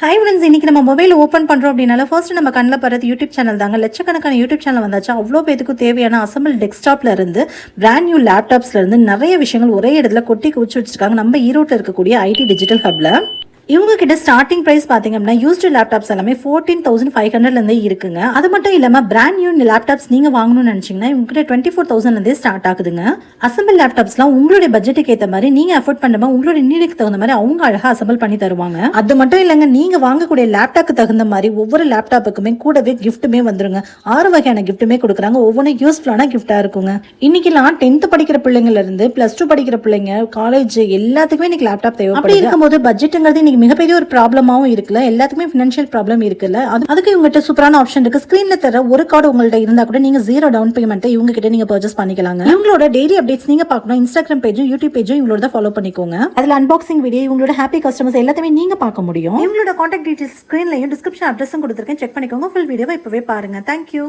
Hi friends இன்னைக்கு நம்ம mobile open பண்ணுறோம் அப்படின்னால ஃபர்ஸ்ட் நம்ம கண்ணில் படுறது யூடியூப் சேனல் தாங்க. லட்சக்கணக்கான யூடியூப் சேனல் வந்தாச்சு. அவ்வளோ பேருக்கு தேவையான அசம்பிள் டெஸ்க்டாப்ல இருந்து பிராண்ட் நியூ லேப்டாப்ஸ்ல இருந்து நிறைய விஷயங்கள் ஒரே இடத்துல கொட்டி குவிச்சு வச்சிருக்காங்க. நம்ம ஈரோட்டில் இருக்கக்கூடிய ஐடி டிஜிட்டல் ஹப்ல இவங்க கிட்ட ஸ்டார்டிங் ப்ரைஸ் பார்த்தீங்க அப்படின்னா யூஸ்டு லேப்டாப்ஸ் எல்லாமே ஃபோர்டீன் தௌசண்ட் ஃபைவ் ஹண்ட்ரட்லேருந்தே இருக்குங்க. அது மட்டும் இல்லாமல் பிராண்ட் நியூ லேப்டாப்ஸ் நீங்கள் வாங்கணும்னு நினச்சிங்கன்னா இவங்க கிட்ட டுவெண்ட்டி ஃபோர் தௌசண்ட்லேருந்தே ஸ்டார்ட் ஆகுதுங்க. அசம்பிள் லேப்டாப்ஸ்லாம் உங்களுடைய பட்ஜெட்டுக்கு ஏற்ற மாதிரி நீங்கள் அஃபோர்ட் பண்ணும்போது உங்களுடைய நீடுக்கு தகுந்த மாதிரி அவங்க அழகாக அசம்பிள் பண்ணி தருவாங்க. அது மட்டும் இல்லைங்க நீங்கள் வாங்கக்கூடிய லேப்டாப்க்கு தகுந்த மாதிரி ஒவ்வொரு லேப்டாப்புக்குமே கூடவே கிஃப்ட்டுமே வந்துருங்க. ஆறு வகையான கிஃப்ட்டுமே கொடுக்குறாங்க. ஒவ்வொன்றும் யூஸ்ஃபுல்லான கிஃப்ட்டாக இருக்குங்க. இன்னைக்கெல்லாம் டென்த்து படிக்கிற பிள்ளைங்கள்ல இருந்து ப்ளஸ் டூ படிக்கிற பிள்ளைங்க காலேஜ் எல்லாத்துக்குமே இன்னைக்கு லேப்டாப் தேவை அப்படி இருக்கும்போது பட்ஜெட்டுங்கிறது இன்னைக்கு மிகப்பெரிய ஒரு ப்ராப்ளமாவும் இருக்குல்ல. எல்லாத்துக்குமே ஃபினான்ஷியல் ப்ராப்ளம் இருக்குல்ல. அது அதுக்கு இவங்ககிட்ட சூப்பரான ஆப்ஷன் இருக்கு. ஸ்க்ரீன்ல தர ஒரு கார்டு உங்கள்ட்ட இருந்தா கூட நீங்க ஜீரோ டவுன் பேமெண்ட்டை இவங்க கிட்ட நீங்க பர்ச்சேஸ் பண்ணிக்கலாங்க. இவங்களோட டெய்லி அப்டேட்ஸ் நீங்க பார்க்கணும். இன்ஸ்டாகிராம் பேஜும் யூடியூப் பேஜும் இவங்களோட ஃபாலோ பண்ணிக்கோங்க. அதுல அன்பாக்சிங் வீடியோ இவங்களோட ஹாப்பி கஸ்டமர்ஸ் எல்லாத்தையுமே நீங்க பார்க்க முடியும். இவங்களோட கான்டாக்ட் டீடைல்ஸ் ஸ்க்ரீன்லையும் டிஸ்கிரிப்ஷன் அட்ரஸும் கொடுத்துருக்கேன். செக் பண்ணிக்கோங்க. ஃபுல் வீடியோவை இப்பவே பாருங்க. தேங்க்யூ